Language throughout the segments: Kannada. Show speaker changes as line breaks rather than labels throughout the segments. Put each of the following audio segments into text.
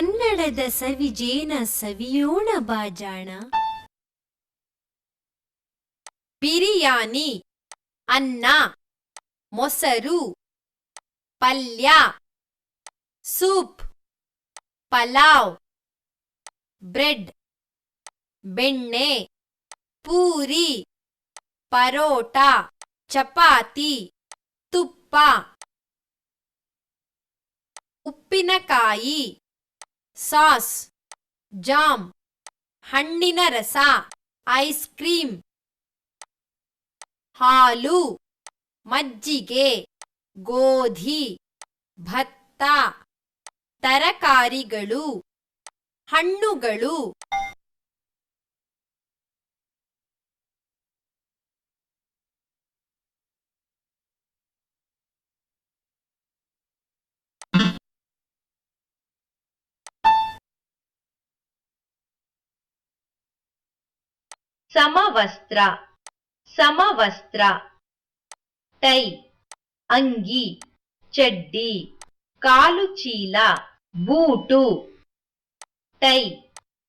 ಕನ್ನಡದ ಸವಿಜೇನ ಸವಿಯೋಣ ಬಾಜಾಣ. ಬಿರಿಯಾನಿ, ಅನ್ನ, ಮೊಸರು, ಪಲ್ಯ, ಸೂಪ್, ಪಲಾವ್, ಬ್ರೆಡ್, ಬೆಣ್ಣೆ, ಪೂರಿ, ಪರೋಟ, ಚಪಾತಿ, ತುಪ್ಪ. ಉಪ್ಪಿನಕಾಯಿ ಸಾಸ್ ಜಾಮ್ ಹಣ್ಣಿನ ರಸ ಐಸ್ ಕ್ರೀಮ್ ಹಾಲು ಮಜ್ಜಿಗೆ ಗೋಧಿ ಭತ್ತ ತರಕಾರಿಗಳು ಹಣ್ಣುಗಳು.
ಸಮವಸ್ತ್ರ ಸಮವಸ್ತ್ರ, ಟೈ, ಅಂಗಿ, ಚಡ್ಡಿ, ಕಾಲು ಚೀಲ, ಬೂಟು, ಟೈ,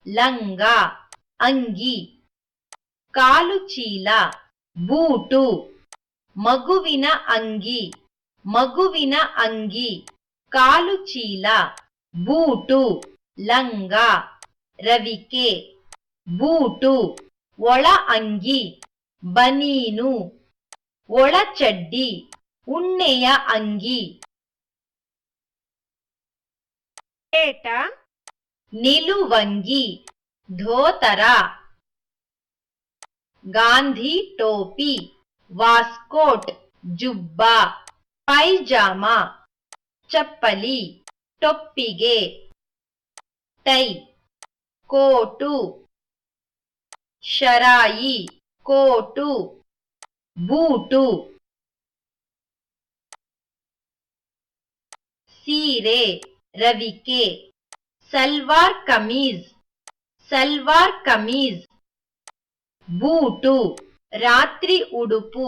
ಲಂಗ, ಅಂಗಿ, ಕಾಲು ಚೀಲ, ಬೂಟು, ಮಗುವಿನ ಅಂಗಿ ಮಗುವಿನ ಅಂಗಿ, ಕಾಲು ಚೀಲ, ಬೂಟು, ಲಂಗ, ರವಿಕೆ, ಬೂಟು. ಒಳ ಅಂಗಿ ಬನೀನು ಒಳ ಚಡ್ಡಿ ಉಣ್ಣೆಯ ಅಂಗಿ.
ಪೇಟ
ನಿಲುವಂಗಿ ಧೋತರ. ಗಾಂಧಿ ಟೋಪಿ ವಾಸ್ಕೋಟ್ ಜುಬ್ಬಾ. ಪೈಜಾಮ ಚಪ್ಪಲಿ ಟೊಪ್ಪಿಗೆ. Tie coat. ಶರಾಯಿ ಕೋಟು ಬೂಟು ಸೀರೆ ರವಿಕೆ ಸಲ್ವಾರ್ ಕಮೀಜ್ ಸಲ್ವಾರ್ ಕಮೀಜ್ ಬೂಟು ರಾತ್ರಿ ಉಡುಪು.